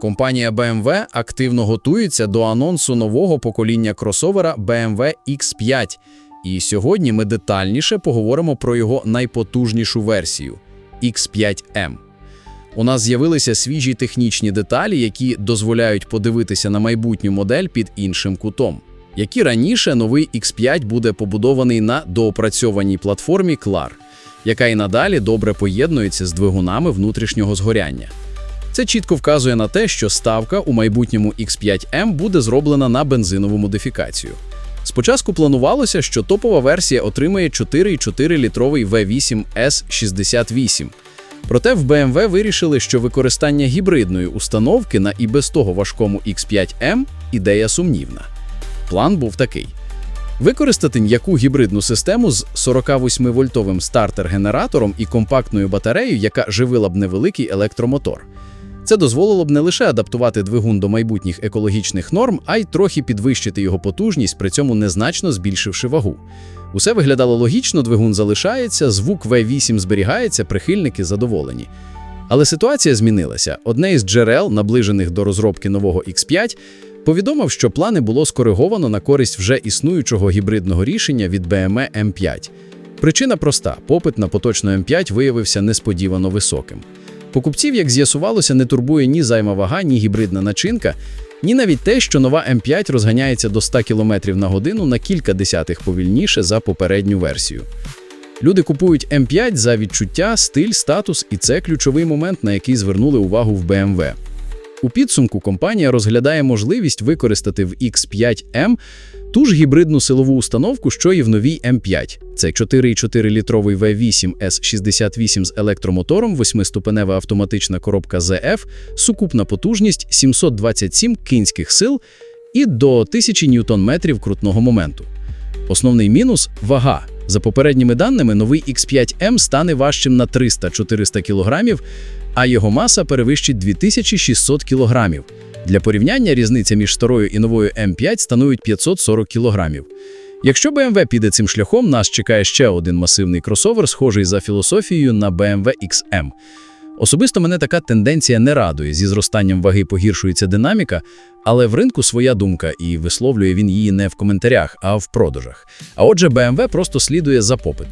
Компанія BMW активно готується до анонсу нового покоління кросовера BMW X5. І сьогодні ми детальніше поговоримо про його найпотужнішу версію X5M. У нас з'явилися свіжі технічні деталі, які дозволяють подивитися на майбутню модель під іншим кутом. Як і раніше, новий X5 буде побудований на доопрацьованій платформі CLAR, яка і надалі добре поєднується з двигунами внутрішнього згоряння. Це чітко вказує на те, що ставка у майбутньому X5M буде зроблена на бензинову модифікацію. Спочатку планувалося, що топова версія отримає 4,4-літровий V8 S68. Проте в BMW вирішили, що використання гібридної установки на і без того важкому X5M – ідея сумнівна. План був такий. Використати м'яку гібридну систему з 48-вольтовим стартер-генератором і компактною батареєю, яка живила б невеликий електромотор. Це дозволило б не лише адаптувати двигун до майбутніх екологічних норм, а й трохи підвищити його потужність, при цьому незначно збільшивши вагу. Усе виглядало логічно, двигун залишається, звук V8 зберігається, прихильники задоволені. Але ситуація змінилася. Одне із джерел, наближених до розробки нового X5, повідомив, що плани було скориговано на користь вже існуючого гібридного рішення від BMW M5. Причина проста: попит на поточну M5 виявився несподівано високим. Покупців, як з'ясувалося, не турбує ні займа вага, ні гібридна начинка, ні навіть те, що нова М5 розганяється до 100 км на годину на кілька десятих повільніше за попередню версію. Люди купують М5 за відчуття, стиль, статус, і це ключовий момент, на який звернули увагу в BMW. У підсумку компанія розглядає можливість використати в X5M ту ж гібридну силову установку, що і в новій М5. Це 4,4-літровий V8 S68 з електромотором, 8-ступенева автоматична коробка ZF, сукупна потужність 727 кінських сил і до 1000 ньютон-метрів крутного моменту. Основний мінус – вага. За попередніми даними, новий X5M стане важчим на 300-400 кг, а його маса перевищить 2600 кг. Для порівняння різниця між старою і новою М5 становить 540 кг. Якщо BMW піде цим шляхом, нас чекає ще один масивний кросовер, схожий за філософією на BMW XM. Особисто мене така тенденція не радує. Зі зростанням ваги погіршується динаміка, але в ринку своя думка, і висловлює він її не в коментарях, а в продажах. А отже, BMW просто слідує за попит.